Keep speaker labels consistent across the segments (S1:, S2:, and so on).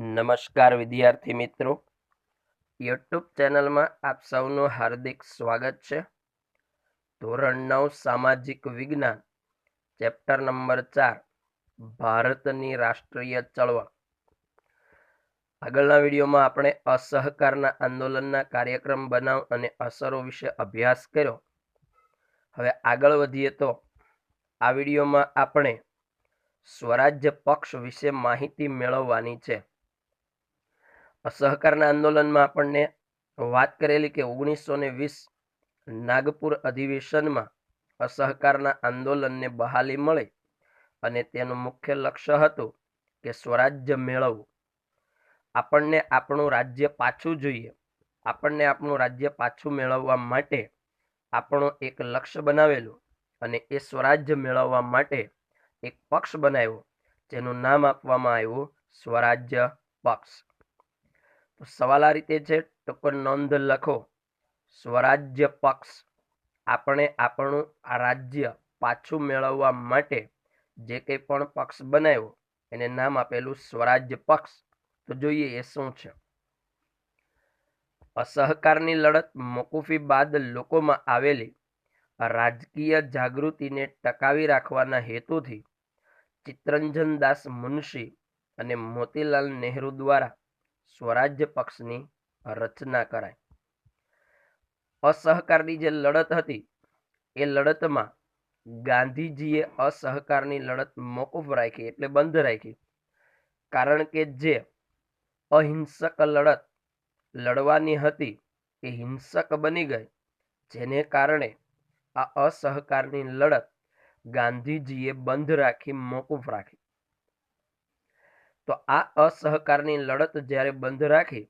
S1: નમસ્કાર વિદ્યાર્થી મિત્રો. યુટ્યુબ ચેનલમાં આપ સૌનું હાર્દિક સ્વાગત છે. ધોરણ નવ, સામાજિક વિજ્ઞાન, ચેપ્ટર નંબર ચાર, ભારતની રાષ્ટ્રીય ચળવળ. આગળના વિડીયોમાં આપણે અસહકારના આંદોલનના કાર્યક્રમ બનાવ અને અસરો વિશે અભ્યાસ કર્યો. હવે આગળ વધીએ તો આ વિડીયોમાં આપણે સ્વરાજ્ય પક્ષ વિશે માહિતી મેળવવાની છે. અસહકારના આંદોલનમાં આપણને વાત કરેલી કે ઓગણીસો ને વીસ નાગપુર અધિવેશનમાં અસહકારના આંદોલનને બહાલી મળે અને તેનું મુખ્ય લક્ષ્ય હતું કે સ્વરાજ્ય મેળવવું. આપણને આપણું રાજ્ય પાછું જોઈએ. આપણને આપણું રાજ્ય પાછું મેળવવા માટે આપણું એક લક્ષ્ય બનાવેલું અને એ સ્વરાજ્ય મેળવવા માટે એક પક્ષ બનાવ્યો, જેનું નામ આપવામાં આવ્યું સ્વરાજ્ય પક્ષ. તો સવાલ આ રીતે છે ટૂંકો નોંધ લખો. સ્વરાજ્ય પક્ષ, આપણે આપણું આ રાજ્ય પાછું મેળવવા માટે જે કંઈ પણ પક્ષ બનાવ્યો, એને નામ આપેલું સ્વરાજ્ય પક્ષ. તો જોઈએ એ શું છે. અસહકારની લડત મોકૂફી બાદ લોકોમાં આવેલી રાજકીય જાગૃતિને ટકાવી રાખવાના હેતુથી ચિત્તરંજન દાસ મુનશી અને મોતીલાલ નહેરુ દ્વારા સ્વરાજ્ય પક્ષની રચના કરાઈ. અસહકારની જે લડત હતી, એ લડતમાં ગાંધીજીએ અસહકારની લડત મોકૂફ રાખી એટલે બંધ રાખી. કારણ કે જે અહિંસક લડત લડવાની હતી, એ હિંસક બની ગઈ. જેને કારણે આ અસહકારની લડત ગાંધીજીએ બંધ રાખી, મોકૂફ રાખી. તો આ અસહકારની લડત જ્યારે બંધ રાખી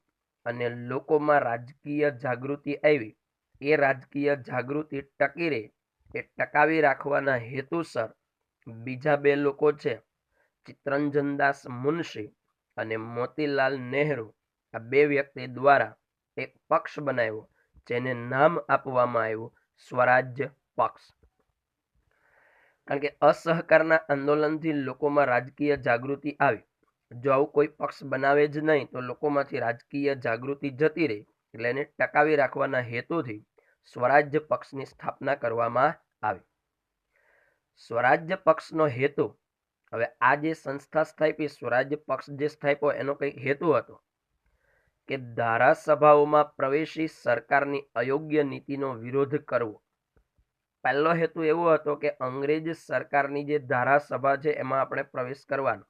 S1: અને લોકોમાં રાજકીય જાગૃતિ આવી, એ રાજકીય જાગૃતિ ટકી રહે એ ટકાવી રાખવાના હેતુસર બીજા બે લોકો છે ચિત્રંજનદાસ મુનશી અને મોતીલાલ નહેરુ. આ બે વ્યક્તિ દ્વારા એક પક્ષ બનાવ્યો, જેને નામ આપવામાં આવ્યું સ્વરાજ્ય પક્ષ. કારણ કે અસહકારના આંદોલનથી લોકોમાં રાજકીય જાગૃતિ આવી. જો આવું કોઈ પક્ષ બનાવે જ નહીં, તો લોકોમાંથી રાજકીય જાગૃતિ જતી રહે એટલે એને ટકાવી રાખવાના હેતુથી સ્વરાજ્ય પક્ષની સ્થાપના કરવામાં આવી. સ્વરાજ્ય પક્ષનો હેતુ, હવે આ જે સંસ્થા સ્થાપી, સ્વરાજ્ય પક્ષ જે સ્થાપ્યો એનો કંઈક હેતુ હતો કે ધારાસભાઓમાં પ્રવેશી સરકારની અયોગ્ય નીતિનો વિરોધ કરવો. પહેલો હેતુ એવો હતો કે અંગ્રેજ સરકારની જે ધારાસભા છે, એમાં આપણે પ્રવેશ કરવાનો.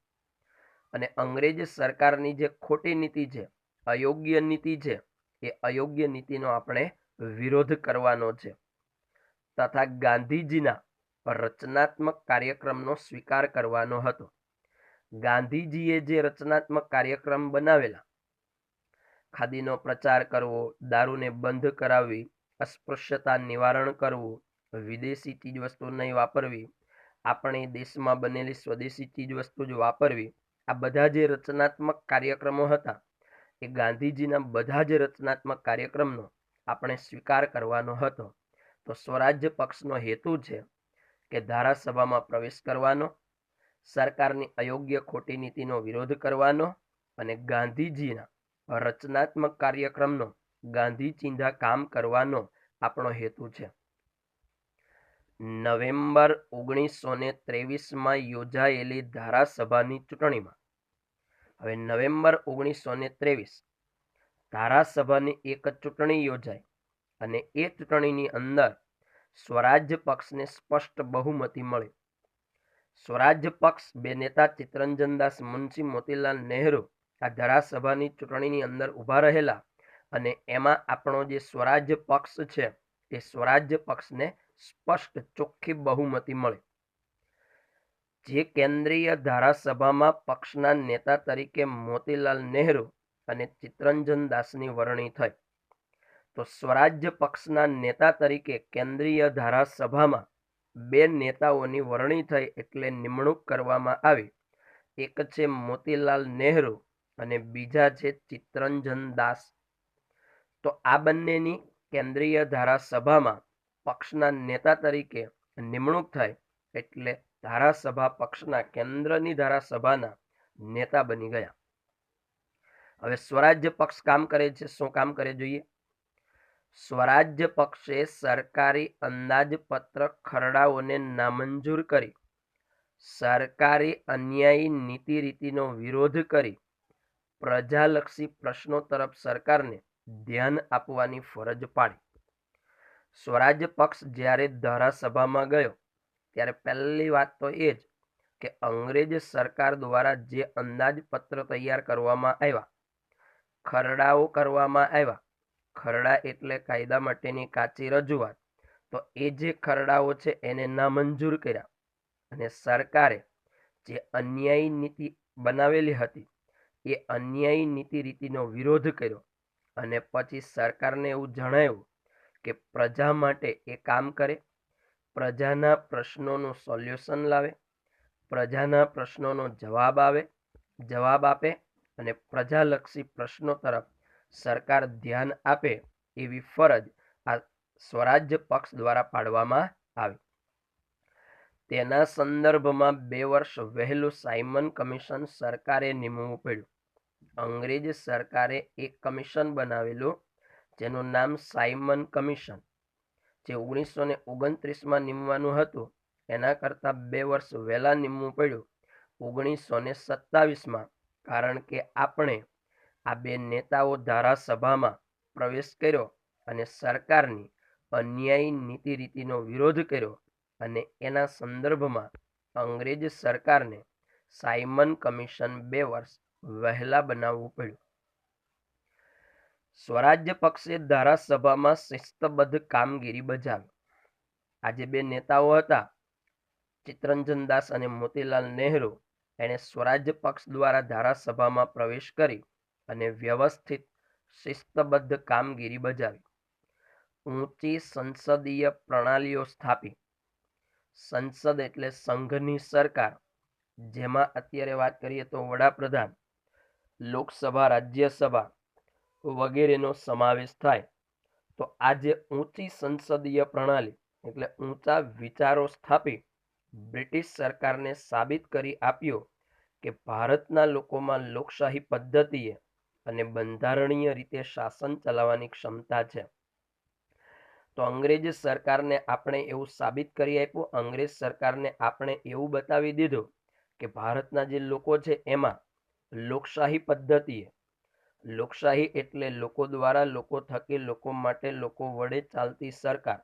S1: અને અંગ્રેજ સરકારની જે ખોટી નીતિ છે, અયોગ્ય નીતિ છે, એ અયોગ્ય નીતિનો આપણે વિરોધ કરવાનો છે. તથા ગાંધીજીના રચનાત્મક કાર્યક્રમનો સ્વીકાર કરવાનો હતો. ગાંધીજીએ જે રચનાત્મક કાર્યક્રમ બનાવેલા, ખાદીનો પ્રચાર કરવો, દારૂને બંધ કરાવવી, અસ્પૃશ્યતા નિવારણ કરવું, વિદેશી ચીજવસ્તુ નહીં વાપરવી, આપણે દેશમાં બનેલી સ્વદેશી ચીજવસ્તુ જ વાપરવી આ બધા જે રચનાત્મક કાર્યક્રમો હતા, એ ગાંધીજીના બધા જ રચનાત્મક કાર્યક્રમનો આપણે સ્વીકાર કરવાનો હતો. તો સ્વરાજ્ય પક્ષનો હેતુ છે કે ધારાસભામાં પ્રવેશ કરવાનો, સરકારની અયોગ્ય ખોટી નીતિનો વિરોધ કરવાનો અને ગાંધીજીના રચનાત્મક કાર્યક્રમનો ગાંધી ચિંધા કામ કરવાનો આપણો હેતુ છે. નવેમ્બર ઓગણીસો ને ત્રેવીસમાં યોજાયેલી ધારાસભાની ચૂંટણીમાં. હવે નવેમ્બર ઓગણીસો ને ત્રેવીસ, ધારાસભાની એક ચૂંટણી યોજાઈ અને એ ચૂંટણીની અંદર સ્વરાજ્ય પક્ષને સ્પષ્ટ બહુમતી મળી. સ્વરાજ્ય પક્ષ બે નેતા ચિત્તરંજનદાસ મુનશી મોતીલાલ નહેરુ આ ધારાસભાની ચૂંટણીની અંદર ઊભા રહેલા અને એમાં આપણો જે સ્વરાજ્ય પક્ષ છે એ સ્વરાજ્ય પક્ષને સ્પષ્ટ ચોખ્ખી બહુમતી મળી. જે કેન્દ્રીય ધારાસભામાં પક્ષના નેતા તરીકે મોતીલાલ નહેરુ અને ચિત્તરંજન દાસની વરણી થઈ. તો સ્વરાજ્ય પક્ષના નેતા તરીકે કેન્દ્રીય ધારાસભામાં બે નેતાઓની વરણી થઈ એટલે નિમણૂક કરવામાં આવી. એક છે મોતીલાલ નહેરુ અને બીજા છે ચિત્તરંજન દાસ. તો આ બંનેની કેન્દ્રીય ધારાસભામાં પક્ષના નેતા તરીકે નિમણૂક થાય એટલે ધારાસભા પક્ષના કેન્દ્રની ધારાસભાના નેતા બની ગયા. હવે સ્વરાજ્ય પક્ષ કામ કરે છે, શું કામ કરે જોઈએ? સ્વરાજ્ય પક્ષે સરકારી અંદાજપત્ર ખરડાઓને નામંજૂર કરી, સરકારી અન્યાયી નીતિ રીતિનો વિરોધ કરી, પ્રજાલક્ષી પ્રશ્નો તરફ સરકારને ધ્યાન આપવાની ફરજ પાડી. સ્વરાજ્ય પક્ષ જ્યારે ધારાસભામાં ગયો, ત્યારે પહેલી વાત તો એ જ કે અંગ્રેજ સરકાર દ્વારા જે અંદાજપત્ર તૈયાર કરવામાં આવ્યા, ખરડાઓ કરવામાં આવ્યા, ખરડા એટલે કાયદા માટેની કાચી રજૂઆત, તો એ જે ખરડાઓ છે એને નામંજૂર કર્યા અને સરકારે જે અન્યાયી નીતિ બનાવેલી હતી, એ અન્યાયી નીતિ રીતિનો વિરોધ કર્યો અને પછી સરકારને એવું જણાવ્યું કે પ્રજા માટે એ કામ કરે? પ્રજાના પ્રશ્નોનું સોલ્યુશન લાવે? પ્રજાના પ્રશ્નોનો જવાબ આવે? જવાબ આપે? અને પ્રજાલક્ષી પ્રશ્નો તરફ સરકાર ધ્યાન આપે એવી ફરજ આ સ્વરાજ્ય પક્ષ દ્વારા પાડવામાં આવી. તેના સંદર્ભમાં બે વર્ષ વહેલું સાયમન કમિશન સરકારે નિમવું પડ્યું. અંગ્રેજ સરકારે એક કમિશન બનાવેલું જેનું નામ સાયમન કમિશન, જે ઓગણીસો ને ઓગણત્રીસમાં નિમવાનું હતું. એના કરતાં બે વર્ષ વહેલા નિમવું પડ્યું ઓગણીસો ને સત્તાવીસમાં, કારણ કે આપણે આ બે નેતાઓ ધારાસભામાં પ્રવેશ કર્યો અને સરકારની અન્યાયી નીતિ રીતિનો વિરોધ કર્યો અને એના સંદર્ભમાં અંગ્રેજ સરકારને સાયમન કમિશન બે વર્ષ વહેલા બનાવવું પડ્યું. સ્વરાજ્ય પક્ષે ધારાસભામાં શિસ્તબદ્ધ કામગીરી બજાવી. આજે બે નેતાઓ હતા ચિત્તરંજન દાસ અને મોતીલાલ નહેરુ. એણે સ્વરાજ્ય પક્ષ દ્વારા ધારાસભામાં પ્રવેશ કરી અને વ્યવસ્થિત, શિસ્તબદ્ધ કામગીરી બજાવી. ઊંચી સંસદીય પ્રણાલીઓ સ્થાપી. સંસદ એટલે સંઘની સરકાર. જેમાં અત્યારે વાત કરીએ તો વડાપ્રધાન, લોકસભા, રાજ્યસભા વગેરેનો સમાવેશ થાય. તો આજે ઊંચી સંસદીય પ્રણાલી એટલે ઊંચા વિચારો સ્થાપી બ્રિટિશ સરકારને સાબિત કરી આપ્યો કે ભારતના લોકોમાં લોકશાહી પદ્ધતિએ અને બંધારણીય રીતે શાસન ચલાવવાની ક્ષમતા છે. તો અંગ્રેજ સરકારને આપણે એવું સાબિત કરી આપ્યું, અંગ્રેજ સરકારને આપણે એવું બતાવી દીધું કે ભારતના જે લોકો છે એમાં લોકશાહી પદ્ધતિએ લોકશાહી એટલે લોકો દ્વારા લોકો થકી લોકો માટે લોકો વડે ચાલતી સરકાર.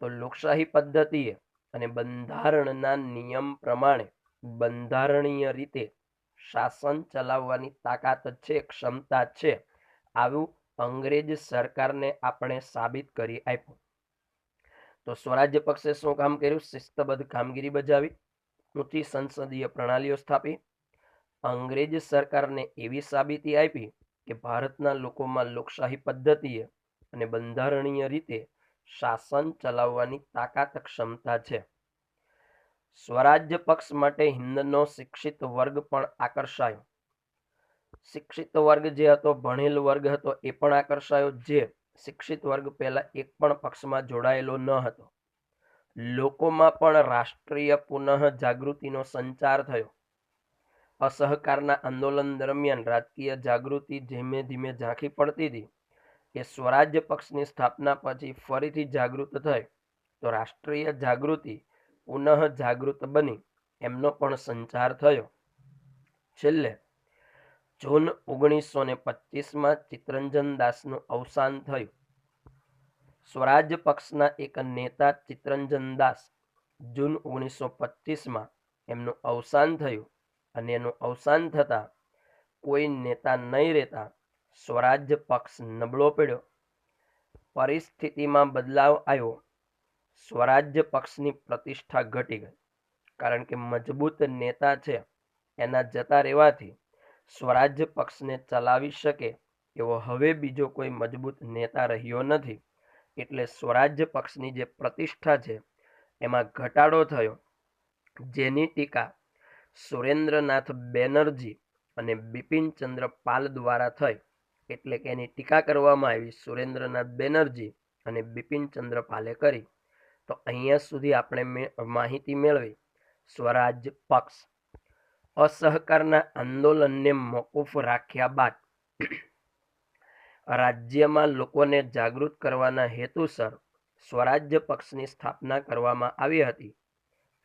S1: તો લોકશાહી પદ્ધતિએ અને બંધારણના નિયમ પ્રમાણે બંધારણીય રીતે શાસન ચલાવવાની તાકાત છે, ક્ષમતા છે, આવું અંગ્રેજ સરકારને આપણે સાબિત કરી આપ્યું. તો સ્વરાજ્ય પક્ષે શું કામ કર્યું? શિસ્તબદ્ધ કામગીરી બજાવી, ઊંચી સંસદીય પ્રણાલીઓ સ્થાપી અંગ્રેજ સરકારને એવી સાબિતી આપી કે ભારતના લોકોમાં લોકશાહી પદ્ધતિએ અને બંધારણીય રીતે શાસન ચલાવવાની તાકાત ક્ષમતા છે. સ્વરાજ્ય પક્ષ માટે હિન્દનો શિક્ષિત વર્ગ પણ આકર્ષાયો. શિક્ષિત વર્ગ જે હતો, ભણેલ વર્ગ હતો, એ પણ આકર્ષાયો, જે શિક્ષિત વર્ગ પહેલા એક પણ પક્ષમાં જોડાયેલો ન હતો. લોકોમાં પણ રાષ્ટ્રીય પુનઃ જાગૃતિનો સંચાર થયો. અસહકારના આંદોલન દરમિયાન રાજકીય જાગૃતિ ધીમે ધીમે ઝાંખી પડતી હતી એ સ્વરાજ્ય પક્ષની સ્થાપના પછી ફરીથી જાગૃત થઈ તો રાષ્ટ્રીય જાગૃતિ પુનઃ જાગૃત બની એમનો પણ સંચાર થયો. છેલ્લે, જૂન ઓગણીસો ને પચીસમાં ચિત્તરંજન દાસનું અવસાન થયું. સ્વરાજ્ય પક્ષના એક નેતા ચિત્તરંજન દાસ જૂન ઓગણીસો પચીસમાં એમનું અવસાન થયું. અને એનું અવસાન થતાં કોઈ નેતા નહીં રહેતા સ્વરાજ્ય પક્ષ નબળો પડ્યો. પરિસ્થિતિમાં બદલાવ આવ્યો. સ્વરાજ્ય પક્ષની પ્રતિષ્ઠા ઘટી ગઈ. કારણ કે મજબૂત નેતા છે. એના જતા રહેવાથી સ્વરાજ્ય પક્ષને ચલાવી શકે એવો હવે બીજો કોઈ મજબૂત નેતા રહ્યો નથી. એટલે સ્વરાજ્ય પક્ષની જે પ્રતિષ્ઠા છે, એમાં ઘટાડો થયો. જેની ટીકા સુરેન્દ્રનાથ બેનર્જી અને બિપિનચંદ્ર પાલ દ્વારા થઈ. એટલે કે એની ટીકા કરવામાં આવી સુરેન્દ્રનાથ બેનર્જી અને બિપિનચંદ્ર પાલે કરી. તો અહીંયા સુધી આપણે માહિતી મેળવી. સ્વરાજ પક્ષ. અસહકારના આંદોલનને મોકૂફ રાખ્યા બાદ રાજ્યમાં લોકોને જાગૃત કરવાના હેતુસર સ્વરાજ્ય પક્ષની સ્થાપના કરવામાં આવી હતી.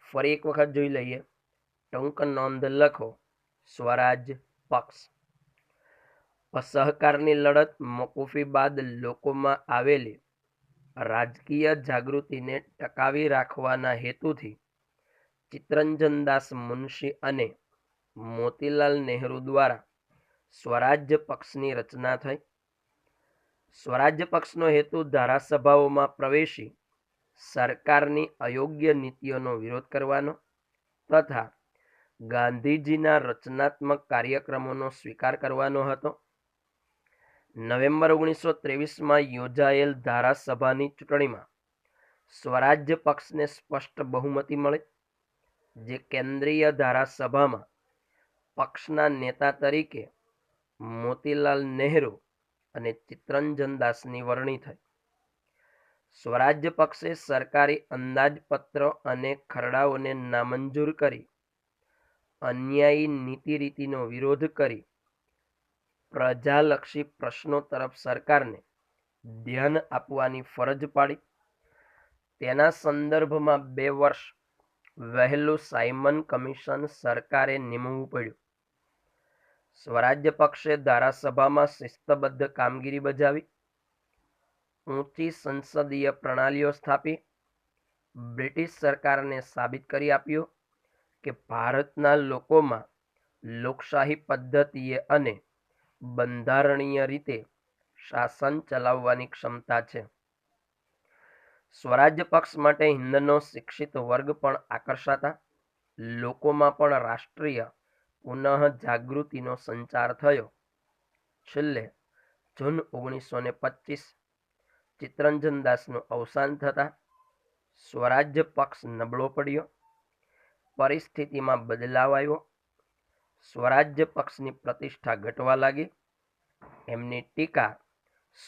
S1: ફરી એક વખત જોઈ લઈએ. ટૂંક નોંધ લખો, સ્વરાજ પક્ષ. અસહકારની લડત મોકૂફી બાદ લોકોમાં આવેલી રાજકીય જાગૃતિને ટકાવી રાખવાના હેતુથી ચિત્તરંજન દાસ મુનશી અને મોતીલાલ નહેરુ દ્વારા સ્વરાજ્ય પક્ષની રચના થઈ. સ્વરાજ્ય પક્ષનો હેતુ ધારાસભાઓમાં પ્રવેશી સરકારની અયોગ્ય નીતિઓનો વિરોધ કરવાનો તથા ગાંધીજીના રચનાત્મક કાર્યક્રમોનો સ્વીકાર કરવાનો હતો. નવેમ્બર ઓગણીસો ત્રેવીસમાં યોજાયેલ ધારાસભાની ચૂંટણીમાં સ્વરાજ્ય પક્ષને સ્પષ્ટ બહુમતી મળી, જે કેન્દ્રીય ધારાસભામાં પક્ષના નેતા તરીકે મોતીલાલ નહેરુ અને ચિત્તરંજન દાસની વરણી થઈ. સ્વરાજ્ય પક્ષે સરકારી અંદાજપત્ર અને ખરડાઓને નામંજૂર કરી અન્યાયી નીતિ રીતિનો વિરોધ કરી પ્રજાલક્ષી પ્રશ્નો તરફ સરકારને ધ્યાન આપવાની ફરજ પાડી. તેના સંદર્ભમાં બે વર્ષ વહેલું સાયમન કમિશન સરકારે નિમવું પડ્યું. સ્વરાજ્ય પક્ષે ધારાસભામાં શિસ્તબદ્ધ કામગીરી બજાવી, ઊંચી સંસદીય પ્રણાલીઓ સ્થાપી, બ્રિટિશ સરકારને સાબિત કરી આપ્યું. કે ભારતના લોકોમાં લોકશાહી પદ્ધતિએ અને બંધારણીય રીતે શાસન ચલાવવાની ક્ષમતા છે. સ્વરાજ્ય પક્ષ માટે હિન્દનો શિક્ષિત વર્ગ પણ આકર્ષાતા, લોકોમાં પણ રાષ્ટ્રીય પુનઃ જાગૃતિનો સંચાર થયો. છેલ્લે જૂન ઓગણીસો ને પચીસ ચિત્તરંજન દાસનું અવસાન થતાં સ્વરાજ્ય પક્ષ નબળો પડ્યો. પરિસ્થિતિમાં બદલાવ આવ્યો. સ્વરાજ્ય પક્ષની પ્રતિષ્ઠા ઘટવા લાગી. એમની ટીકા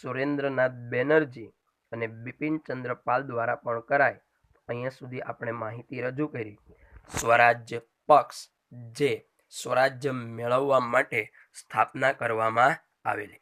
S1: સુરેન્દ્રનાથ બેનર્જી અને બિપિનચંદ્ર પાલ દ્વારા પણ કરાય અહીંયા સુધી આપણે માહિતી રજૂ કરી. સ્વરાજ્ય પક્ષ જે સ્વરાજ્ય મેળવવા માટે સ્થાપના કરવામાં આવેલી.